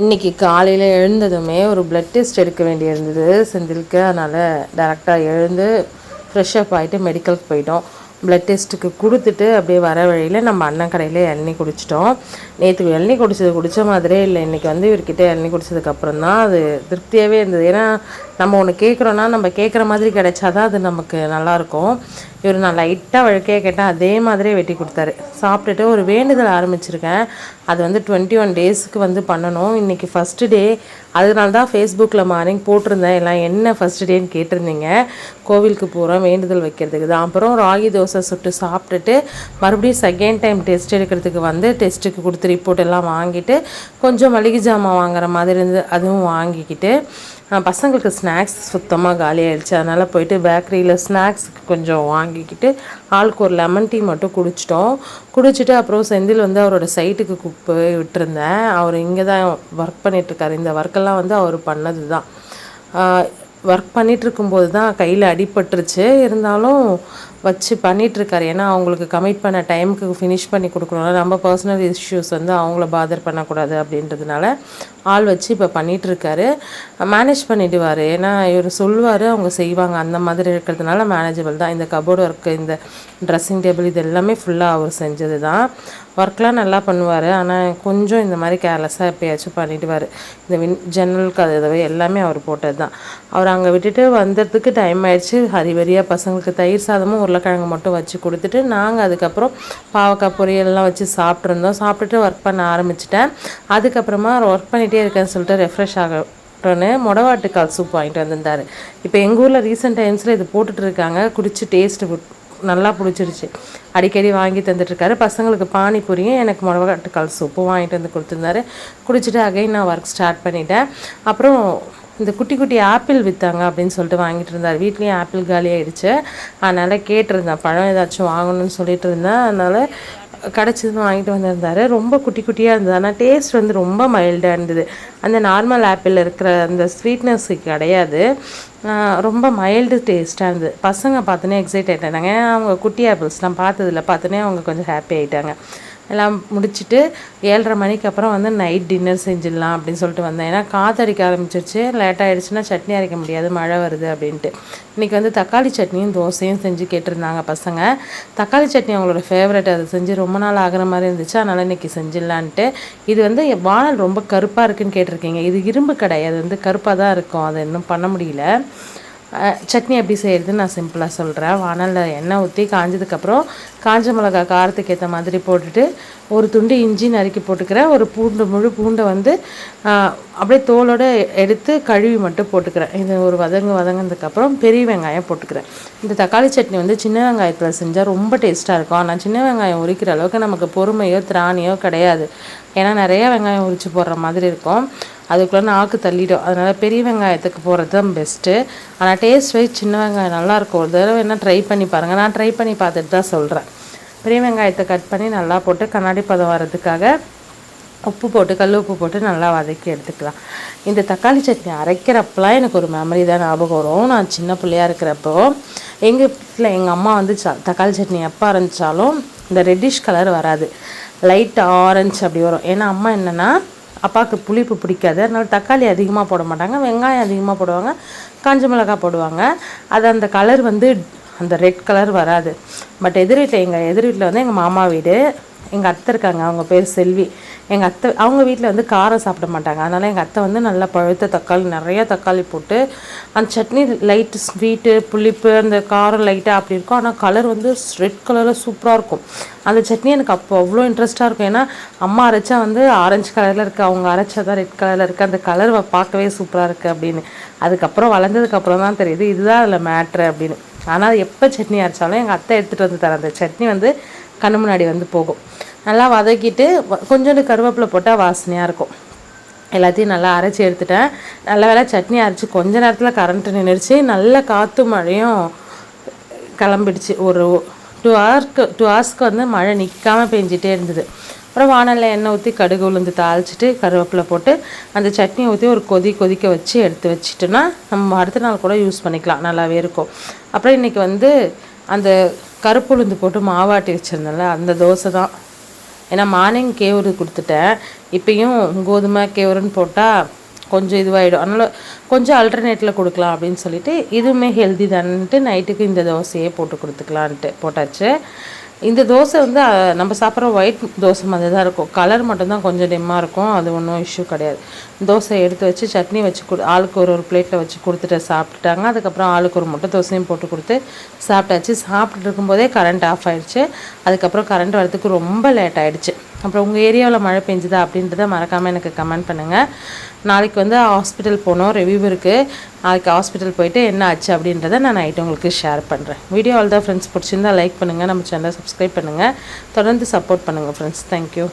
இன்றைக்கி காலையில் எழுந்ததுமே ஒரு பிளட் டெஸ்ட் எடுக்க வேண்டியிருந்தது செந்திலுக்கு. அதனால் டேரெக்டாக எழுந்து ஃப்ரெஷ்ஷப் ஆகிட்டு மெடிக்கலுக்கு போயிட்டோம். பிளட் டெஸ்ட்டுக்கு கொடுத்துட்டு அப்படியே வர வழியில் நம்ம அண்ணன் கடையில் இளநீ குடிச்சிட்டோம். நேற்று இளநி குடிச்சது குடித்த மாதிரியே இல்லை. இன்றைக்கி வந்து இவர்கிட்ட இளநி குடிச்சதுக்கப்புறம் தான் அது திருப்தியாகவே இருந்தது. ஏன்னா நம்ம ஒன்று கேட்குறோன்னா நம்ம கேட்குற மாதிரி கிடைச்சாதான் அது நமக்கு நல்லாயிருக்கும் இவர் நான் லைட்டாக வழக்கே கேட்டேன் அதே மாதிரியே வெட்டி கொடுத்தாரு. சாப்பிட்டுட்டு ஒரு வேண்டுதல் ஆரம்பிச்சிருக்கேன். அது வந்து டுவெண்ட்டி ஒன் டேஸுக்கு வந்து பண்ணணும். இன்றைக்கி ஃபஸ்ட்டு டே அதனால தான் ஃபேஸ்புக்கில் மார்னிங் போட்டிருந்தேன். எல்லாம் என்ன ஃபஸ்ட் டேன்னு கேட்டிருந்தீங்க. கோவிலுக்கு போகிறோம் வேண்டுதல் வைக்கிறதுக்கு தான். அப்புறம் ராகி தோசை சுட்டு சாப்பிட்டுட்டு மறுபடியும் செகண்ட் டைம் டெஸ்ட் எடுக்கிறதுக்கு வந்து டெஸ்ட்டுக்கு கொடுத்து ரிப்போர்ட் எல்லாம் வாங்கிட்டு கொஞ்சம் மளிகை ஜாமான் வாங்குற மாதிரி இருந்து அதுவும் வாங்கிக்கிட்டு பசங்களுக்கு ஸ்நாக்ஸ் சுத்தமாக காலியாகிடுச்சு அதனால் போயிட்டு பேக்கரியில் ஸ்நாக்ஸுக்கு கொஞ்சம் வாங்கிக்கிட்டு ஆளுக்கு ஒரு லெமன் டீ மட்டும் குடிச்சிட்டோம். குடிச்சிட்டு அப்புறம் செந்தில் வந்து அவரோட சைட்டுக்கு கூப்பிட்டு விட்டுருந்தேன். அவர் இங்கே தான் ஒர்க் பண்ணிகிட்ருக்காரு இந்த ஒர்க்கெல்லாம் வந்து அவர் பண்ணது தான் ஒர்க் பண்ணிகிட்ருக்கும்போது தான் கையில் அடிபட்டுருச்சு. இருந்தாலும் வச்சு பண்ணிகிட்ருக்காரு ஏன்னா அவங்களுக்கு கமிட் பண்ண டைமுக்கு ஃபினிஷ் பண்ணி கொடுக்கணும் நம்ம பர்சனல் இஷ்யூஸ் வந்து அவங்கள பாதர் பண்ணக்கூடாது அப்படின்றதுனால ஆள் வச்சு இப்போ பண்ணிகிட்ருக்காரு மேனேஜ் பண்ணிவிடுவார் ஏன்னா இவர் சொல்லுவார் அவங்க செய்வாங்க. அந்த மாதிரி இருக்கிறதுனால மேனேஜபிள் தான். இந்த கபோர்டு ஒர்க்கு இந்த ட்ரெஸ்ஸிங் டேபிள் இது எல்லாமே ஃபுல்லாக அவர் செஞ்சது தான் ஒர்க்லாம் நல்லா பண்ணுவார். ஆனால் கொஞ்சம் இந்த மாதிரி கேர்லெஸ்ஸாக எப்பயாச்சும் பண்ணிவிடுவார் இந்த வின் ஜன்னல் கதவை எல்லாமே அவர் போட்டது தான் அவர் அங்கே விட்டுட்டு வந்ததுக்கு டைம் ஆயிடுச்சு. ஹரிவரியாக பசங்களுக்கு தயிர் சாதமும் உருளைக்கிழங்கு மட்டும் வச்சு கொடுத்துட்டு நாங்கள் அதுக்கப்புறம் பாவக்காய் பொரியல்லாம் வச்சு சாப்பிட்ருந்தோம் சாப்பிட்டுட்டு ஒர்க் பண்ண ஆரம்பிச்சிட்டேன். அதுக்கப்புறமா ஒர்க் பண்ணிகிட்டே இருக்கேன்னு சொல்லிட்டு ரெஃப்ரெஷ் ஆக மொடவாட்டுக்கால் சூப் வாங்கிட்டு வந்திருந்தார். இப்போ எங்கள் ஊரில் ரீசெண்ட் டைம்ஸில் இது போட்டுட்டு இருக்காங்க. குடிச்சு டேஸ்ட்டு நல்லா பிடிச்சிருச்சு. அடிக்கடி வாங்கி தந்துட்டுருக்காரு. பசங்களுக்கு பானிபூரியும் எனக்கு மொடவாட்டுக்கால் சூப்பும் வாங்கிட்டு வந்து கொடுத்துருந்தாரு. குடிச்சிட்டு அகைன் நான் ஒர்க் ஸ்டார்ட் பண்ணிட்டேன். அப்புறம் இந்த குட்டி குட்டி ஆப்பிள் விற்றாங்க அப்படின்னு சொல்லிட்டு வாங்கிட்டு இருந்தார். வீட்லேயும் ஆப்பிள் காலி ஆகிடுச்சு அதனால் கேட்டிருந்தேன் பழம் ஏதாச்சும் வாங்கணும்னு சொல்லிட்டு இருந்தேன். அதனால் கிடச்சதுன்னு வாங்கிட்டு வந்திருந்தார். ரொம்ப குட்டி குட்டியாக இருந்தது. ஆனால் டேஸ்ட் வந்து ரொம்ப மைல்டாக இருந்தது. அந்த நார்மல் ஆப்பிள் இருக்கிற அந்த ஸ்வீட்னஸ்ஸு கிடையாது. ரொம்ப மைல்டு டேஸ்ட்டாக இருந்தது. பசங்க பார்த்தோன்னே எக்ஸைட் ஆகிட்டாங்க அவங்க குட்டி ஆப்பிள்ஸ்லாம் பார்த்ததில்ல. பார்த்தோன்னே அவங்க கொஞ்சம் ஹாப்பி ஆகிட்டாங்க எல்லாம் முடிச்சுட்டு ஏழரை மணிக்கு அப்புறம் வந்து நைட் டின்னர் செஞ்சிடலாம் அப்படின்னு சொல்லிட்டு வந்தேன். ஏன்னா காற்றடிக்க ஆரம்பிச்சிருச்சு. லேட் ஆகிடுச்சுன்னா சட்னி அரைக்க முடியாது. மழை வருது அப்படின்ட்டு. இன்றைக்கி வந்து தக்காளி சட்னியும் தோசையும் செஞ்சு கேட்டிருந்தாங்க பசங்க. தக்காளி சட்னி அவங்களோட ஃபேவரட் அதை செஞ்சு ரொம்ப நாள் ஆகிற மாதிரி இருந்துச்சு. அதனால் இன்றைக்கி செஞ்சிடலான்ட்டு. இது வந்து வானல் ரொம்ப கருப்பாக இருக்குதுன்னு கேட்டிருக்கீங்க. இது இரும்பு கடை. அது வந்து கருப்பாக தான் இருக்கும். அதை இன்னும் பண்ண முடியல. சட்னி எப்படி செய்கிறதுன்னு நான் சிம்பிளாக சொல்கிறேன் வானலில் எண்ணெய் ஊற்றி காஞ்சதுக்கப்புறம் காஞ்ச மிளகா காரத்துக்கு ஏற்ற மாதிரி போட்டுட்டு ஒரு துண்டு இஞ்சி நறுக்கி போட்டுக்கிறேன். ஒரு பூண்டு முழு பூண்டை வந்து அப்படியே தோலோடு எடுத்து கழுவி மட்டும் போட்டுக்கிறேன். இது ஒரு வதங்க வதங்கினதுக்கப்புறம் பெரிய வெங்காயம் போட்டுக்கிறேன். இந்த தக்காளி சட்னி வந்து சின்ன வெங்காயத்தில் செஞ்சால் ரொம்ப டேஸ்ட்டாக இருக்கும். ஆனால் சின்ன வெங்காயம் உரிக்கிற அளவுக்கு நமக்கு பொறுமையோ திராணியோ கிடையாது. ஏன்னா நிறையா வெங்காயம் உரித்து போடுற மாதிரி இருக்கும். அதுக்குள்ளே நாக்கு தள்ளிடும். அதனால் பெரிய வெங்காயத்துக்கு போகிறது தான் பெஸ்ட்டு ஆனால் டேஸ்ட் வைஸ் சின்ன வெங்காயம் நல்லாயிருக்கும் ஒரு தடவை என்ன ட்ரை பண்ணி பாருங்கள் நான் ட்ரை பண்ணி பார்த்துட்டு தான் சொல்கிறேன் பெரிய வெங்காயத்தை கட் பண்ணி நல்லா போட்டு கண்ணாடி பதம் வர்றதுக்காக உப்பு போட்டு கல் உப்பு போட்டு நல்லா வதக்கி எடுத்துக்கலாம். இந்த தக்காளி சட்னி அரைக்கிறப்பெல்லாம் எனக்கு ஒரு மெமரி தான் ஞாபகம் வரும். நான் சின்ன பிள்ளையாக இருக்கிறப்போ எங்கள் வீட்டில் எங்கள் அம்மா வந்து தக்காளி சட்னி எப்போ அரைஞ்சாலும் இந்த ரெட்டிஷ் கலர் வராது. லைட் ஆரஞ்சு அப்படி வரும். ஏன்னா அம்மா என்னென்னா அப்பாவுக்கு புளிப்பு பிடிக்காது. அதனால் தக்காளி அதிகமாக போட மாட்டாங்க. வெங்காயம் அதிகமாக போடுவாங்க. காஞ்ச மிளகாய் போடுவாங்க. அது அந்த கலர் வந்து அந்த ரெட் கலர் வராது. பட் எதிர் வீட்டில் எங்கள் எதிர் வீட்டில் வந்து எங்கள் மாமா வீடு. எங்கள் அத்தை இருக்காங்க அவங்க பேர் செல்வி. எங்கள் அத்தை அவங்க வீட்டில் வந்து காரம் சாப்பிட மாட்டாங்க. அதனால் எங்கள் அத்தை வந்து நல்லா பழுத்த தக்காளி நிறையா தக்காளி போட்டு அந்த சட்னி லைட்டு ஸ்வீட்டு புளிப்பு அந்த காரம் லைட்டாக அப்படி இருக்கும். ஆனால் கலர் வந்து ரெட் கலரில் சூப்பராக இருக்கும். அந்த சட்னி எனக்கு அப்போ அவ்வளோ இன்ட்ரெஸ்ட்டாக இருக்கும். ஏன்னா அம்மா அரைச்சா வந்து ஆரஞ்சு கலரில் இருக்குது அவங்க அரைச்சா தான் ரெட் கலரில் இருக்குது அந்த கலர் பார்க்கவே சூப்பராக இருக்குது அப்படின்னு. அதுக்கப்புறம் வளர்ந்ததுக்கப்புறம் தான் தெரியுது இதுதான் அதில் மேட்ரு அப்படின்னு. ஆனால் எப்போ சட்னி அரைச்சாலும் எங்கள் அத்தை எடுத்துகிட்டு வந்து தரேன் அந்த சட்னி வந்து கண்ணு முன்னாடி வந்து போகும். நல்லா வதக்கிட்டு கொஞ்சோண்டு கருவேப்பிலை போட்டால் வாசனையாக இருக்கும். எல்லாத்தையும் நல்லா அரைச்சி எடுத்துட்டேன். நல்ல வேலை சட்னி அரைச்சி கொஞ்ச நேரத்தில் கரண்ட்டு நின்றுச்சு நல்ல காற்று மழையும் கிளம்பிடுச்சு. ஒரு டூ ஹவர்க்கு டூ ஹவர்ஸ்க்கு வந்து மழை நிற்காமல் பெஞ்சிட்டே இருந்தது. அப்புறம் வானலில் எண்ணெய் ஊற்றி கடுகு உளுந்து தாளிச்சிட்டு கருவேப்பிலை போட்டு அந்த சட்னியை ஊற்றி ஒரு கொதி கொதிக்க வச்சு எடுத்து வச்சுட்டோன்னா நம்ம அடுத்த நாள் கூட யூஸ் பண்ணிக்கலாம். நல்லாவே இருக்கும். அப்புறம் இன்றைக்கி வந்து அந்த கருப்பு உளுந்து போட்டு மாவாட்டி வச்சுருந்தேன்ல அந்த தோசை தான். ஏன்னா மார்னிங் கேவுரு கொடுத்துட்டேன். இப்பயும் கோதுமை கேவுருன்னு போட்டால் கொஞ்சம் இதுவாகிடும் அதனால் கொஞ்சம் அல்டர்னேட்டில் கொடுக்கலாம் அப்படின்னு சொல்லிட்டு இதுவுமே ஹெல்தி தான்ட்டு நைட்டுக்கு இந்த தோசையே போட்டு கொடுத்துக்கலான்ட்டு போட்டாச்சு. இந்த தோசை வந்து நம்ம சாப்பிட்ற ஒயிட் தோசை மாதிரி தான் இருக்கும். கலர் மட்டும்தான் கொஞ்சம் டிம்மாக இருக்கும். அது ஒன்றும் இஷ்யூ கிடையாது. தோசை எடுத்து வச்சு சட்னி வச்சு கொடு ஆளுக்கு ஒரு ஒரு பிளேட்டில் வச்சு கொடுத்துட்டு சாப்பிட்டுட்டாங்க. அதுக்கப்புறம் ஆளுக்கு ஒரு முட்டை தோசையும் போட்டு கொடுத்து சாப்பிட்டாச்சு. சாப்பிட்டுட்டு இருக்கும்போதே கரண்ட் ஆஃப் ஆகிடுச்சு அதுக்கப்புறம் கரண்ட் வரதுக்கு ரொம்ப லேட் ஆகிடுச்சு அப்புறம் உங்கள் ஏரியாவில் மழை பெஞ்சுதா அப்படின்றத மறக்காமல் எனக்கு கமெண்ட் பண்ணுங்கள் நாளைக்கு வந்து ஹாஸ்பிட்டல் போகணும் ரிவ்யூ இருக்குது நாளைக்கு ஹாஸ்பிட்டல் போயிட்டு என்ன ஆச்சு அப்படின்றத நான் நைட்டு உங்களுக்கு ஷேர் பண்ணுறேன் வீடியோ ஆல் தான் ஃப்ரெண்ட்ஸ் பிடிச்சிருந்தா லைக் பண்ணுங்கள் நம்ம சேனலை சப்ஸ்கிரைப் பண்ணுங்கள் தொடர்ந்து சப்போர்ட் பண்ணுங்கள் ஃப்ரெண்ட்ஸ் தேங்க்யூ